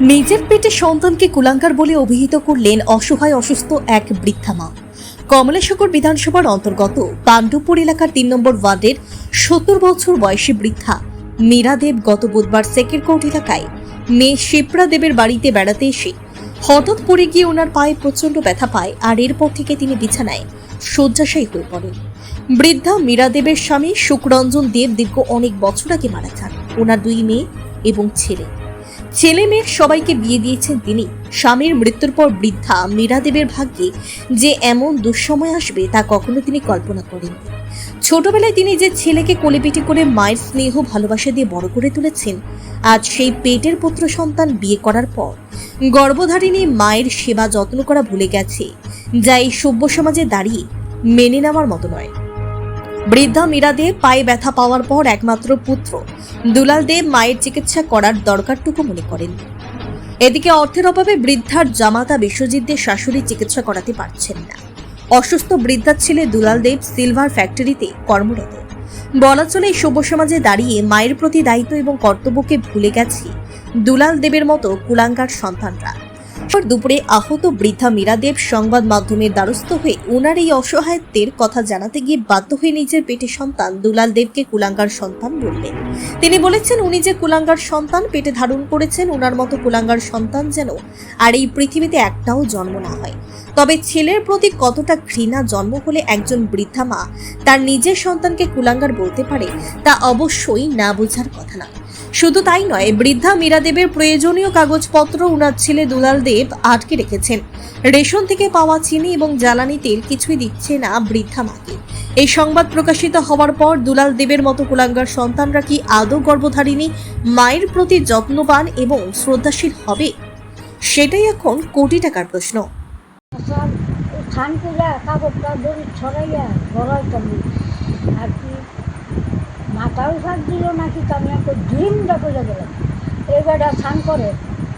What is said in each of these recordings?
নিজের পেটে সন্তানকে কুলাঙ্কার বলে অভিহিত করলেন অসহায় অসুস্থ এক বৃদ্ধা মা। কমলেশ্বর বিধানসভার অন্তর্গত পাণ্ডবপুর এলাকার তিন নম্বর ওয়ার্ডের সত্তর বছর বয়সী বৃদ্ধা মীরা দেব গত বুধবার সেকেরকোট এলাকায় মেয়ে শিপ্রা দেবের বাড়িতে বেড়াতে এসে হঠাৎ পড়ে গিয়ে ওনার পায়ে প্রচণ্ড ব্যথা পায় আর এরপর থেকে তিনি বিছানায় শয্যাশায়ী হয়ে পড়েন। বৃদ্ধা মীরা দেবের স্বামী সুকরঞ্জন দেব দীর্ঘ অনেক বছর আগে মারা যান। ওনার দুই মেয়ে এবং ছেলে। ছেলে মেয়ের সবাইকে বিয়ে দিয়েছেন তিনি। স্বামীর মৃত্যুর পর বৃদ্ধা মীরা দেবের ভাগ্যে যে এমন দুঃসময় আসবে তা কখনো তিনি কল্পনা করেননি ছোটবেলায় তিনি যে ছেলেকে কোলেপিটি করে মায়ের স্নেহ ভালোবাসা দিয়ে বড় করে তুলেছেন, আজ সেই পেটের পুত্র সন্তান বিয়ে করার পর গর্ভধারিণী মায়ের সেবা যত্ন করা ভুলে গেছে, যা এই সভ্য সমাজে দাঁড়িয়ে মেনে নেওয়ার মতো নয়। বৃদ্ধা মীরা দেব পায়ে ব্যথা পাওয়ার পর একমাত্র পুত্র। দুলাল দেব মায়ের চিকিৎসা করার দরকারটুকু মনে করেন। এদিকে অর্থের অভাবে বৃদ্ধার জামাতা বিশ্বজিৎ দেব শাশুড়ি চিকিৎসা করাতে পারছেন না। অসুস্থ বৃদ্ধার ছেলে দুলাল দেব সিলভার ফ্যাক্টরিতে কর্মরত। বলা চলে এই সমাজে দাঁড়িয়ে মায়ের প্রতি দায়িত্ব এবং কর্তব্যকে ভুলে গেছে দুলাল দেবের মতো কুলাঙ্গার সন্তানরা। দুপুরে আহত বৃদ্ধা মীরা দেব সংবাদ মাধ্যমের দ্বারস্থ হয়ে ওনার এই অসহায়ত্বের কথা জানাতে গিয়ে বাধ্য হয়ে নিজের পেটে সন্তান দুলাল দেবকে কুলাঙ্গার সন্তান বললেন। তিনি বলেছেন, উনি যে কুলাঙ্গার সন্তান, পেটে ধারণ করেছেন ওনার মতো কুলাঙ্গার সন্তান যেন আর এই পৃথিবীতে একটাও জন্ম না হয়। তবে ছেলের প্রতি কতটা ঘৃণা জন্ম হলে একজন বৃদ্ধা মা তার নিজের সন্তানকে কুলাঙ্গার বলতে পারে, তা অবশ্যই না বোঝার কথা না। শুধু তাই নয়, বৃদ্ধা মীরা দেবের প্রয়োজনীয় কাগজপত্র উনার ছেলে দুলাল দেব আটকে রেখেছেন। রেশন থেকে পাওয়া চিনি এবং জ্বালানি তেল কিছুই দিচ্ছে না বৃদ্ধা মাকে। এই সংবাদ প্রকাশিত হওয়ার পর দুলাল দেবের মতো কুলাঙ্গার সন্তানরা কি আদৌ গর্ভধারিণী, মায়ের প্রতি যত্নবান এবং শ্রদ্ধাশীল হবে? সেটাই এখন কোটি টাকার প্রশ্ন সব স্নান করে কাপড়টা দড়ি ছড়াইয়া গড়াইতাম আর কি মাথাও শাক দিল নাকি আমি একটা ড্রিমটা করে গেলাম এবারে স্নান করে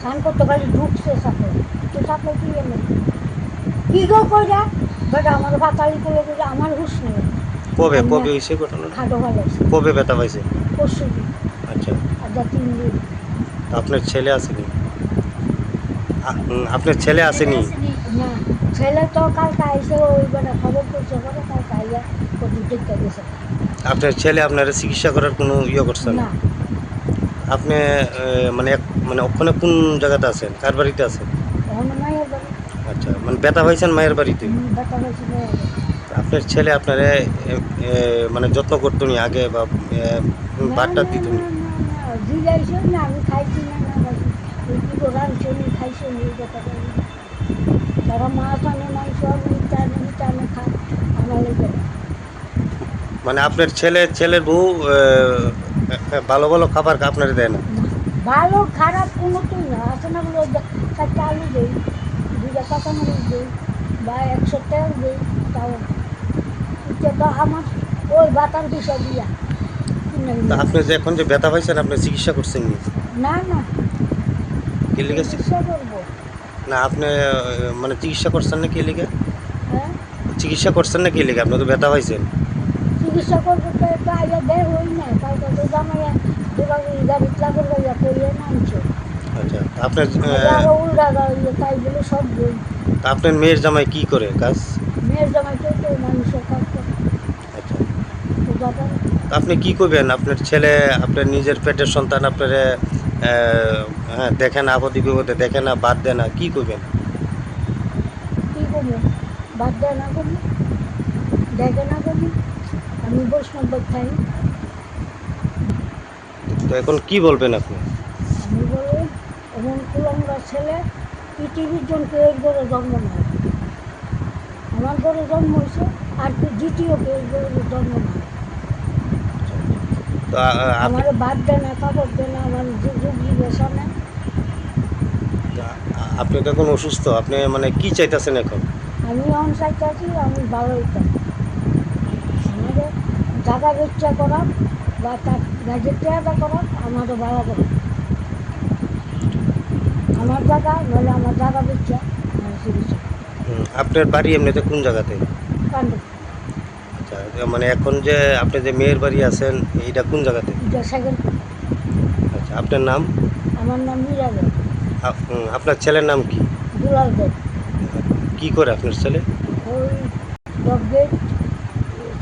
স্নান করতে পারি ঢুকছে সাথে তো সাথে কি এলো? কি গো কইরা? বেটা আমার বাতালি করে দিলে আমার হুশ নেই। কবে কবে হয়েছে ঘটনা খাটো ভালো কবে ব্যথা পাইছে? পরশু আচ্ছা। যা তিন দিন। আপনার ছেলে আসেনি? আপনার ছেলে আসেনি? না ছেলে তো কালকে আইসে ওই বেটা খবর করছে কালকে আইয়া কত দেখতে গেছে। আপনার ছেলে আপনার চিকিৎসা করার কোনো ইয়ে করছেন না? আপনি মানে মানে ওখানে কোন জায়গাতে আছেন? কার বাড়িতে আছেন? আচ্ছা মানে ব্যথা হয়েছেন মায়ের বাড়িতে। আপনার ছেলে আপনার মানে যত্ন করতো নি আগে বা বাটটা দিত নি। তারা মাছ আনে মাংস আনে আনে খায়। আমার। মানে আপনার ছেলে ছেলের বউ ভালো ভালো খাবার আপনার দেয় না? ভালো খারাপ কোনো তুই না আছে না বলে চারটা আলু দেই দুটা কাঁচামরিচ দেই বা একশো তেল দেই তাও এটা তো আমার ওই বাতার দিশা দিয়া। আপনি যে এখন যে ব্যথা পাইছেন আপনি চিকিৎসা করছেন নি না না। কি লিখে চিকিৎসা করব। না আপনি মানে চিকিৎসা করছেন না কি লিখে হ্যাঁ। চিকিৎসা করছেন না কি লিখে আপনি তো ব্যথা পাইছেন। চিকিৎসা করব তো আগে দেয় হই না কালকে তো জামাইয়া দুবার গাড়ি চাকর গাড়িয়া করিয়ে নামছে আচ্ছা আপনার উল্টা গাড়িয়ে তাই বলে সব বই। আপনার মেয়ের জামাই কি করে কাজ? মেয়ের জামাই তো মানুষের কাজ করে। আচ্ছা। আপনি কি করবেন? আপনার ছেলে আপনার নিজের পেটের সন্তান আপনার হ্যাঁ দেখে না আপত্তি বিপদে দেখে না বাদ দেয় না কি করবেন? কী করব? বাদ দেয় না করব দেখে না করবি আমি বৈষ্ণব খাই তো এখন কি বলবেন আপনি? আমি বলি এমন কুলঙ্গা ছেলে পৃথিবীর জন কেউ করে জন্ম নেয় আমার ঘরে জন্ম হয়েছে আর দ্বিতীয় কেউ করে জন্ম নেয় আমার বাদ দেয় না কাপড় দেয় না আমার যুগ জিজ্ঞাসা নেই আপনি তো এখন অসুস্থ আপনি মানে কি চাইতেছেন এখন? আমি অন সাইতে আছি আমি ভালো হইতাম আমাদের জায়গা বেচা করা বা তার গাছের চেয়ারটা করা আমাদের ভালো করে আমার জায়গা নইলে আমার জায়গা বেচা হুম, আপনার বাড়ি এমনিতে কোন জায়গাতে? আচ্ছা মানে এখন যে আপনি যে মেয়ের বাড়ি আছেন এইটা কোন জায়গাতে? আচ্ছা আপনার নাম? আমার নাম আপনার ছেলের নাম কি? দুলাল দেব। কি করে আপনার ছেলে? ওই ডবগেট সিলভার ফ্যাক্টরি করতে